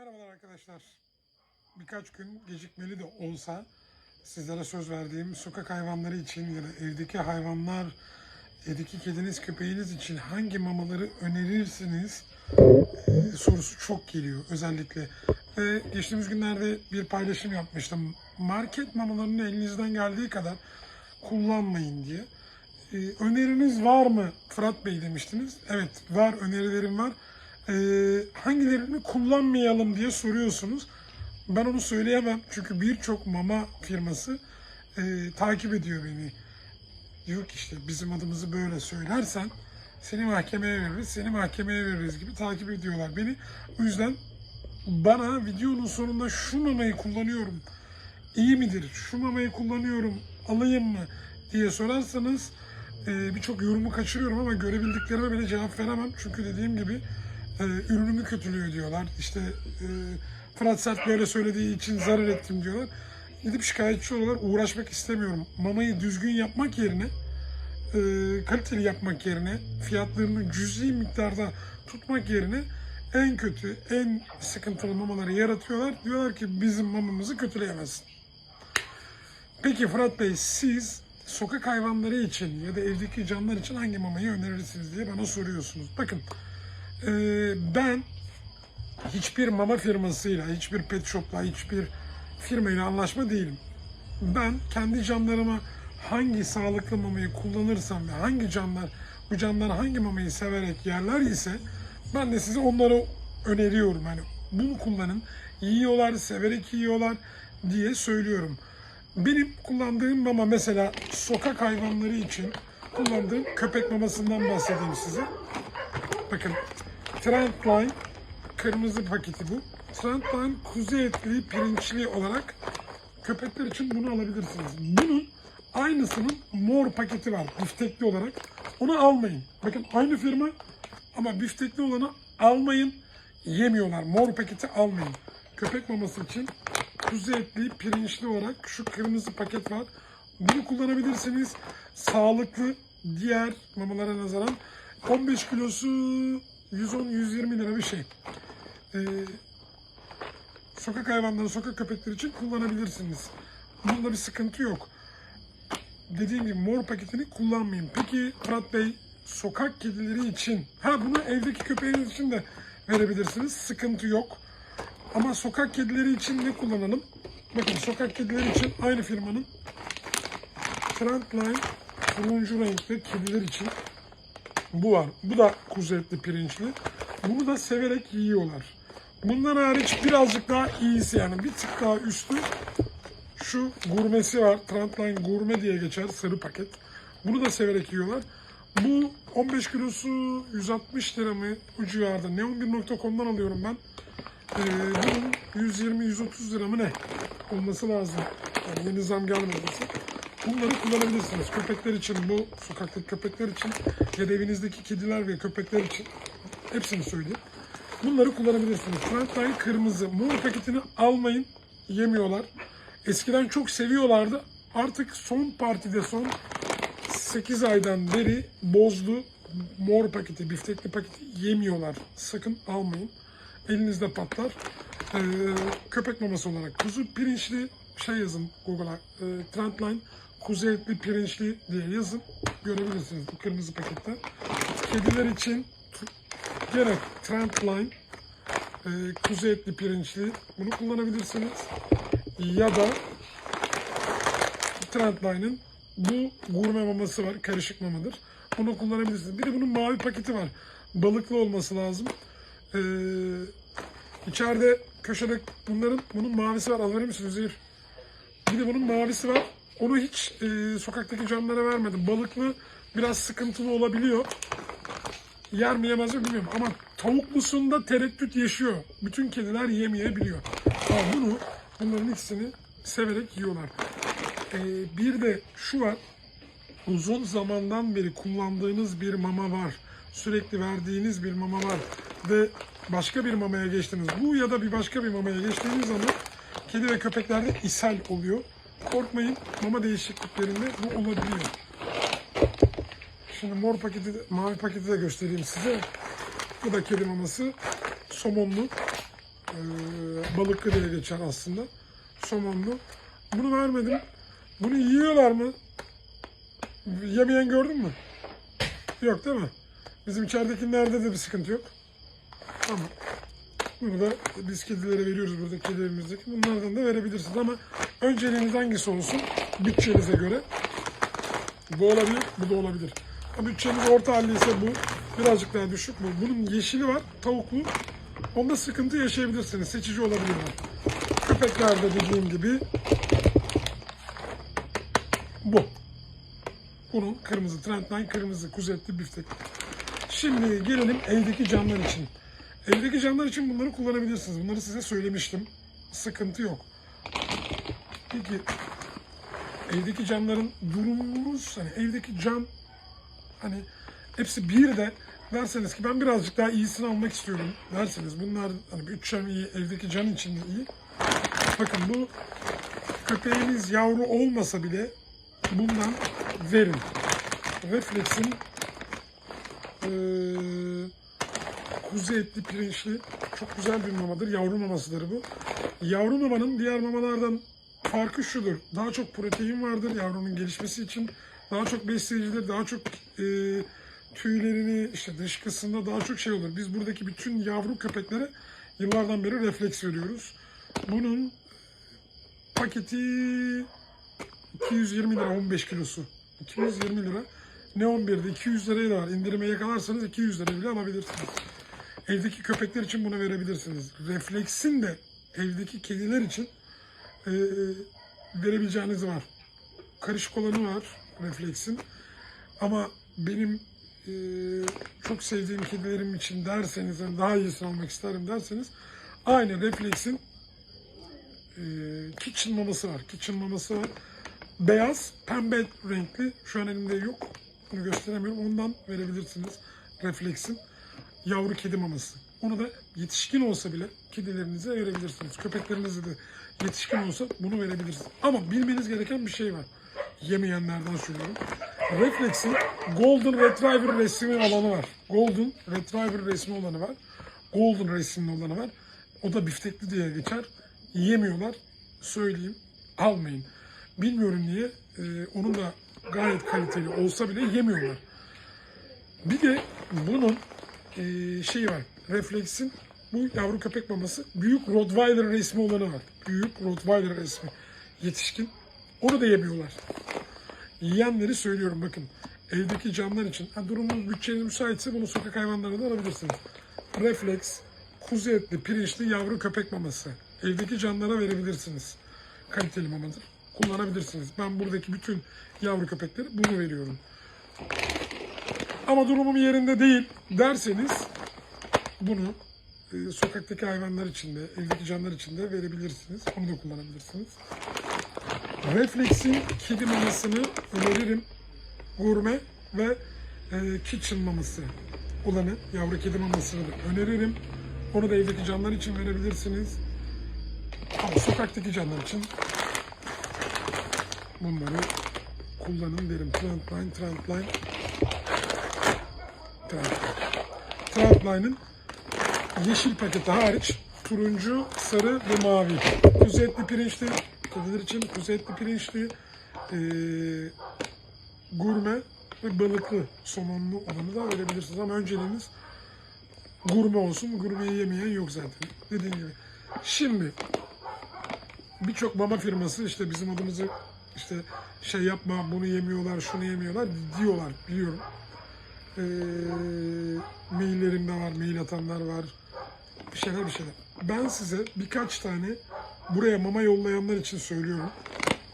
Merhabalar arkadaşlar. Birkaç gün gecikmeli de olsa sizlere söz verdiğim sokak hayvanları için ya da evdeki hayvanlar, evdeki kediniz, köpeğiniz için hangi mamaları önerirsiniz e, sorusu çok geliyor özellikle. Ve geçtiğimiz günlerde bir paylaşım yapmıştım. Market mamalarını elinizden geldiği kadar kullanmayın diye. E, öneriniz var mı Fırat Bey demiştiniz. Evet var önerilerim var. E, hangilerini kullanmayalım diye soruyorsunuz. Ben onu söyleyemem çünkü birçok mama firması e, takip ediyor beni. Diyor ki işte bizim adımızı böyle söylersen seni mahkemeye veririz, seni mahkemeye veririz gibi takip ediyorlar beni. O yüzden bana videonun sonunda şu mamayı kullanıyorum, iyi midir, şu mamayı kullanıyorum, alayım mı diye sorarsanız e, birçok yorumu kaçırıyorum ama görebildiklerime bile cevap veremem. Çünkü dediğim gibi e, ürünümü kötülüyor diyorlar. İşte e, Fırat Sert böyle söylediği için zarar ettim diyorlar. Gidip şikayetçi olarak uğraşmak istemiyorum. Mamayı düzgün yapmak yerine e, kaliteli yapmak yerine fiyatlarını cüzi miktarda tutmak yerine en kötü, en sıkıntılı mamaları yaratıyorlar. Diyorlar ki bizim mamamızı kötüleyemezsin. Peki Fırat Bey siz sokak hayvanları için ya da evdeki canlılar için hangi mamayı önerirsiniz diye bana soruyorsunuz. Bakın e, ben hiçbir mama firmasıyla, hiçbir pet shopla, hiçbir firmayla anlaşma değilim. Ben kendi canlarıma hangi sağlıklı mamayı kullanırsam ve hangi canlar bu canlar hangi mamayı severek yerler ise ben de size onları öneriyorum. Hani bunu kullanın, yiyorlar, severek yiyorlar diye söylüyorum. Benim kullandığım mama mesela sokak hayvanları için kullandığım köpek mamasından bahsedeyim size. Bakın Trendline kırmızı paketi bu. Trendline kuzu etli pirinçli olarak köpekler için bunu alabilirsiniz. Bunun aynısının mor paketi var biftekli olarak. Onu almayın. Bakın aynı firma ama biftekli olanı almayın. Yemiyorlar. Mor paketi almayın. Köpek maması için kuzu etli pirinçli olarak şu kırmızı paket var. Bunu kullanabilirsiniz. Sağlıklı diğer mamalara nazaran 15 kilosu 110-120 lira bir şey. Ee, sokak hayvanları, sokak köpekleri için kullanabilirsiniz. Bunda bir sıkıntı yok. Dediğim gibi mor paketini kullanmayın. Peki Fırat Bey sokak kedileri için, ha bunu evdeki köpeğiniz için de verebilirsiniz. Sıkıntı yok. Ama sokak kedileri için ne kullanalım? Bakın sokak kedileri için aynı firmanın Trendline turuncu renkli kediler için bu var. Bu da kuzu etli pirinçli. Bunu da severek yiyorlar. Bundan hariç birazcık daha iyisi yani bir tık daha üstü şu gurmesi var. Trendline gurme diye geçer sarı paket. Bunu da severek yiyorlar. Bu 15 kilosu 160 lira mı o civarda. Neon1.com'dan alıyorum ben. Ee, bunun 120-130 lira mı ne olması lazım. Yani yeni zam gelmediyse. Bunları kullanabilirsiniz. Köpekler için bu, sokaktaki köpekler için ya da evinizdeki kediler ve köpekler için hepsini söyleyeyim. Bunları kullanabilirsiniz. Trendline kırmızı. Mor paketini almayın. Yemiyorlar. Eskiden çok seviyorlardı. Artık son partide son 8 aydan beri bozdu. Mor paketi, biftekli paketi yemiyorlar. Sakın almayın. Elinizde patlar. Ee, köpek maması olarak kuzu pirinçli şey yazın Google'a. E, Trendline kuzu etli pirinçli diye yazın. Görebilirsiniz bu kırmızı pakette. Kediler için gene Trendline e, kuzu etli pirinçli bunu kullanabilirsiniz. Ya da Trendline'ın bu gurme maması var. Karışık mamadır. Bunu kullanabilirsiniz. Bir de bunun mavi paketi var. Balıklı olması lazım. Ee, içeride köşede bunların bunun mavisi var. Mısın Üzeyir? Bir de bunun mavisi var. Onu hiç e, sokaktaki canlılara vermedim. Balıklı biraz sıkıntılı olabiliyor. Yer mi yemez mi bilmiyorum. Ama tavuklusunda tereddüt yaşıyor. Bütün kediler yemeyebiliyor. Ama bunu, bunların ikisini severek yiyorlar. Ee, bir de şu var. Uzun zamandan beri kullandığınız bir mama var. Sürekli verdiğiniz bir mama var. Ve başka bir mamaya geçtiniz. Bu ya da bir başka bir mamaya geçtiğiniz zaman kedi ve köpeklerde ishal oluyor. Korkmayın mama değişikliklerinde bu olabiliyor. Şimdi mor paketi, mavi paketi de göstereyim size. Bu da kedi maması. Somonlu. Ee, balıklı diye geçer aslında. Somonlu. Bunu vermedim. Bunu yiyorlar mı? Yemeyen gördün mü? Yok değil mi? Bizim içeridekilerde de bir sıkıntı yok. Tamam. Bunu da biz kedilere veriyoruz burada kedilerimizdeki. Bunlardan da verebilirsiniz ama önceliğiniz hangisi olsun? Bütçenize göre. Bu olabilir, bu da olabilir. Ama bütçeniz orta halli bu. Birazcık daha düşük bu. Bunun yeşili var, tavuklu. Onda sıkıntı yaşayabilirsiniz. Seçici olabilirler. Köpeklerde dediğim gibi bu. Bunun kırmızı, Trendline kırmızı, kuzetli biftek. Şimdi gelelim evdeki camlar için. Evdeki camlar için bunları kullanabilirsiniz. Bunları size söylemiştim. Sıkıntı yok. Peki evdeki camların durumunuz hani evdeki cam hani hepsi bir de derseniz ki ben birazcık daha iyisini almak istiyorum derseniz bunlar hani üç cam iyi evdeki cam için de iyi. Bakın bu köpeğiniz yavru olmasa bile bundan verin. Reflex'in eee kuzu etli pirinçli çok güzel bir mamadır. Yavru mamasıdır bu. Yavru mamanın diğer mamalardan farkı şudur. Daha çok protein vardır yavrunun gelişmesi için. Daha çok besleyicidir. Daha çok e, tüylerini işte dışkısında daha çok şey olur. Biz buradaki bütün yavru köpeklere yıllardan beri refleks veriyoruz. Bunun paketi 220 lira 15 kilosu. 220 lira. Ne 11'de 200 liraya da var. İndirime yakalarsanız 200 lira bile alabilirsiniz. Evdeki köpekler için bunu verebilirsiniz. Refleksin de evdeki kediler için e, verebileceğiniz var. Karışık olanı var refleksin. Ama benim e, çok sevdiğim kedilerim için derseniz, daha iyisini almak isterim derseniz aynı refleksin e, kitchen maması var. Kitchen maması var. Beyaz, pembe renkli. Şu an elimde yok. Bunu gösteremiyorum. Ondan verebilirsiniz. Refleksin yavru kedi maması. Onu da yetişkin olsa bile kedilerinize verebilirsiniz. Köpeklerinize de yetişkin olsa bunu verebilirsiniz. Ama bilmeniz gereken bir şey var. Yemeyenlerden söylüyorum. Reflex'in Golden Retriever resmi olanı var. Golden Retriever resmi olanı var. Golden resimli olanı var. O da biftekli diye geçer. Yemiyorlar. Söyleyeyim. Almayın. Bilmiyorum niye. Ee, onun da gayet kaliteli olsa bile yemiyorlar. Bir de bunun e, şeyi var. Reflex'in bu yavru köpek maması. Büyük Rottweiler resmi olanı var. Büyük Rottweiler resmi. Yetişkin. Onu da yemiyorlar. Yiyenleri söylüyorum bakın. Evdeki camlar için. Ha, durumunuz bütçeniz müsaitse bunu sokak hayvanlarına da alabilirsiniz. Reflex, kuzu etli, pirinçli yavru köpek maması. Evdeki canlara verebilirsiniz. Kaliteli mamadır. Kullanabilirsiniz. Ben buradaki bütün yavru köpekleri bunu veriyorum. Ama durumum yerinde değil derseniz bunu e, sokaktaki hayvanlar için de, evdeki canlar için de verebilirsiniz. Onu da kullanabilirsiniz. Reflex'in kedi mamasını öneririm. Gurme ve e, kitchen maması olanı, yavru kedi mamasını da öneririm. Onu da evdeki canlar için verebilirsiniz. Ama sokaktaki canlar için bunları kullanın derim. Trendline, Trendline. Trendline'ın yeşil paketi hariç turuncu, sarı ve mavi. Kuzu etli pirinçli, kediler için kuzu etli pirinçli, eee, gurme ve balıklı somonlu olanı da verebilirsiniz. Ama önceliğiniz gurme olsun. Gurmeyi yemeyen yok zaten. Dediğim gibi. Şimdi birçok mama firması işte bizim adımızı işte şey yapma bunu yemiyorlar şunu yemiyorlar diyorlar biliyorum. Ee, maillerimde var mail atanlar var bir şeyler bir şeyler. Ben size birkaç tane buraya mama yollayanlar için söylüyorum.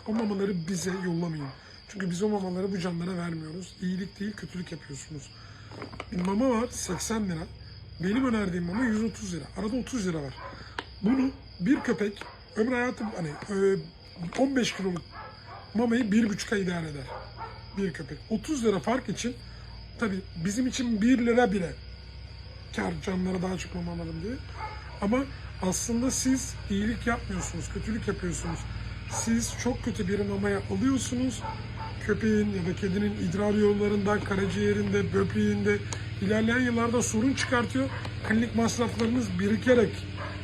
O mamaları bize yollamayın. Çünkü biz o mamaları bu canlara vermiyoruz. İyilik değil kötülük yapıyorsunuz. Bir mama var 80 lira. Benim önerdiğim mama 130 lira. Arada 30 lira var. Bunu bir köpek ömrü hayatı hani e, 15 kiloluk mamayı bir buçuk ay idare eder. Bir köpek. 30 lira fark için tabi bizim için 1 lira bile kar canlara daha çok mama alalım diye. Ama aslında siz iyilik yapmıyorsunuz, kötülük yapıyorsunuz. Siz çok kötü bir mamaya alıyorsunuz. Köpeğin ya da kedinin idrar yollarında, karaciğerinde, böbreğinde ilerleyen yıllarda sorun çıkartıyor. Klinik masraflarınız birikerek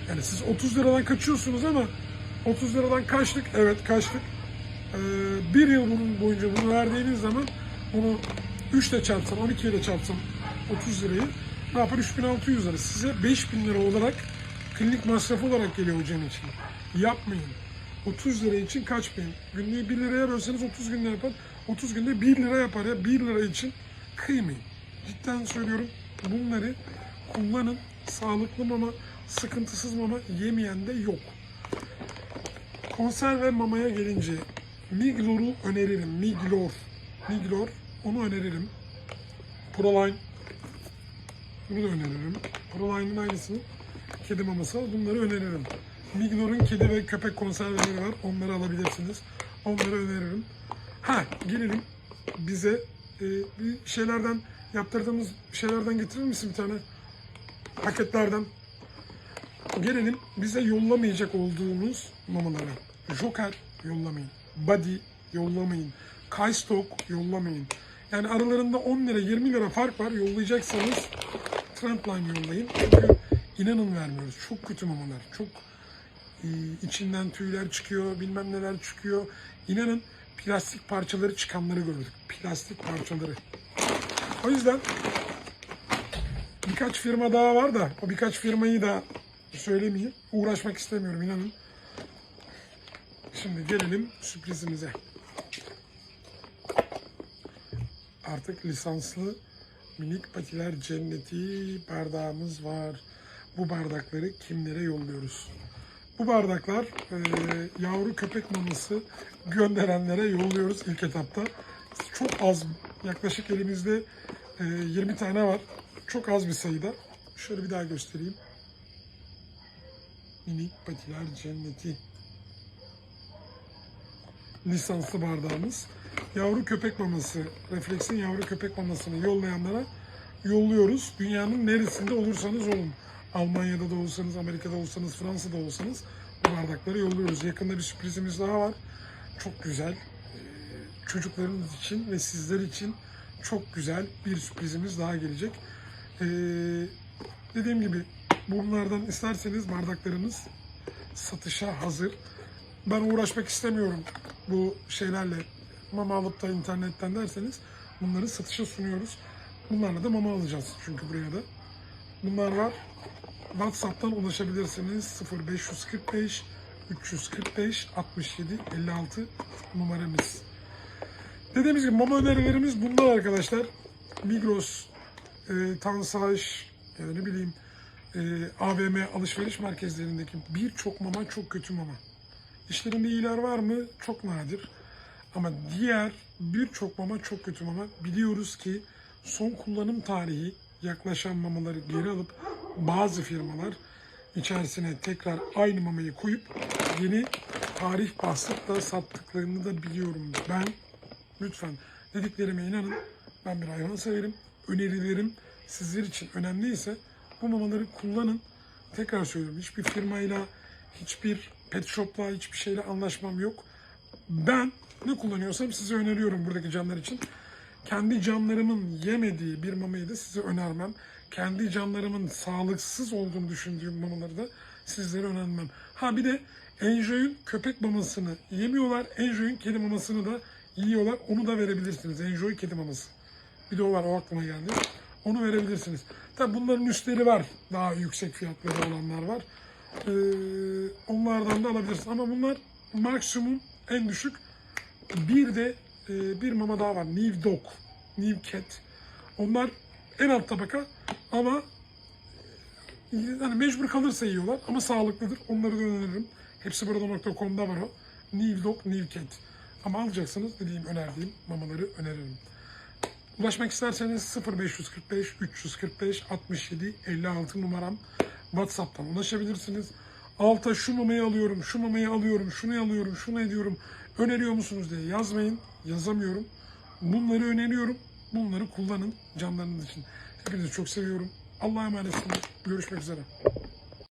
Yani siz 30 liradan kaçıyorsunuz ama 30 liradan kaçtık. Evet kaçtık. Ee, bir yıl bunun boyunca bunu verdiğiniz zaman bunu 3 ile çarpsam, 12 ile çarpsam 30 lirayı ne yapar? 3600 lira. Size 5000 lira olarak klinik masrafı olarak geliyor hocam için. Yapmayın. 30 lira için kaçmayın. Günlüğü 1 liraya bölseniz 30 günde yapar. 30 günde 1 lira yapar ya. 1 lira için kıymayın. Cidden söylüyorum. Bunları kullanın. Sağlıklı mama, sıkıntısız mama yemeyen de yok. Konserve mamaya gelince Miglor'u öneririm. Miglor. Miglor. Onu öneririm. Proline. Bunu da öneririm. Proline'ın aynısını kedi maması var. Bunları öneririm. Miglor'un kedi ve köpek konserveleri var. Onları alabilirsiniz. Onları öneririm. Ha gelelim bize e, bir şeylerden yaptırdığımız şeylerden getirir misin bir tane? Paketlerden. Gelelim bize yollamayacak olduğumuz mamalara. Joker yollamayın. Body yollamayın. Kaystok yollamayın. Yani aralarında 10 lira 20 lira fark var. Yollayacaksanız Trendline yollayın. Çünkü inanın vermiyoruz. Çok kötü mamalar. Çok e, içinden tüyler çıkıyor, bilmem neler çıkıyor. İnanın plastik parçaları çıkanları gördük. Plastik parçaları. O yüzden birkaç firma daha var da o birkaç firmayı da söylemeyeyim. Uğraşmak istemiyorum inanın. Şimdi gelelim sürprizimize. Artık lisanslı minik patiler cenneti bardağımız var. Bu bardakları kimlere yolluyoruz? Bu bardaklar e, yavru köpek maması gönderenlere yolluyoruz ilk etapta. Çok az, yaklaşık elimizde e, 20 tane var. Çok az bir sayıda. Şöyle bir daha göstereyim. Minik patiler cenneti. Lisanslı bardağımız. Yavru köpek maması, Reflex'in yavru köpek mamasını yollayanlara yolluyoruz. Dünyanın neresinde olursanız olun. Almanya'da da olsanız, Amerika'da olsanız, Fransa'da olsanız bu bardakları yolluyoruz. Yakında bir sürprizimiz daha var. Çok güzel. Ee, Çocuklarınız için ve sizler için çok güzel bir sürprizimiz daha gelecek. Ee, dediğim gibi bunlardan isterseniz bardaklarımız satışa hazır. Ben uğraşmak istemiyorum bu şeylerle mama alıp da internetten derseniz bunları satışa sunuyoruz. Bunlarla da mama alacağız çünkü buraya da. Bunlar var. WhatsApp'tan ulaşabilirsiniz. 0545 345 67 56 numaramız. Dediğimiz gibi mama önerilerimiz bunlar arkadaşlar. Migros, e, Tansaj, ya da ne bileyim e, AVM alışveriş merkezlerindeki birçok mama çok kötü mama. İşlerinde iyiler var mı? Çok nadir. Ama diğer birçok mama çok kötü mama. Biliyoruz ki son kullanım tarihi yaklaşan mamaları geri alıp bazı firmalar içerisine tekrar aynı mamayı koyup yeni tarih basıp da sattıklarını da biliyorum. Ben lütfen dediklerime inanın. Ben bir hayvan severim. Önerilerim sizler için önemliyse bu mamaları kullanın. Tekrar söylüyorum hiçbir firmayla, hiçbir pet shop'la, hiçbir şeyle anlaşmam yok. Ben ne kullanıyorsam size öneriyorum buradaki canlar için. Kendi canlarımın yemediği bir mamayı da size önermem. Kendi canlarımın sağlıksız olduğunu düşündüğüm mamaları da sizlere önermem. Ha bir de Enjoy'un köpek mamasını yemiyorlar. Enjoy'un kedi mamasını da yiyorlar. Onu da verebilirsiniz. Enjoy kedi maması. Bir de o var o aklıma geldi. Onu verebilirsiniz. Tabi bunların üstleri var. Daha yüksek fiyatları olanlar var. Ee, onlardan da alabilirsiniz. Ama bunlar maksimum en düşük. Bir de e, bir mama daha var. New Dog. New Cat. Onlar en alt tabaka ama e, hani mecbur kalırsa yiyorlar ama sağlıklıdır. Onları da öneririm. Hepsi burada.com'da var o. New Dog, New Cat. Ama alacaksınız dediğim önerdiğim mamaları öneririm. Ulaşmak isterseniz 0545 345 67 56 numaram WhatsApp'tan ulaşabilirsiniz. Alta şu mamayı alıyorum, şu mamayı alıyorum, şunu alıyorum, şunu ediyorum. Öneriyor musunuz diye yazmayın. Yazamıyorum. Bunları öneriyorum. Bunları kullanın canlarınız için. Hepinizi çok seviyorum. Allah'a emanet olun. Görüşmek üzere.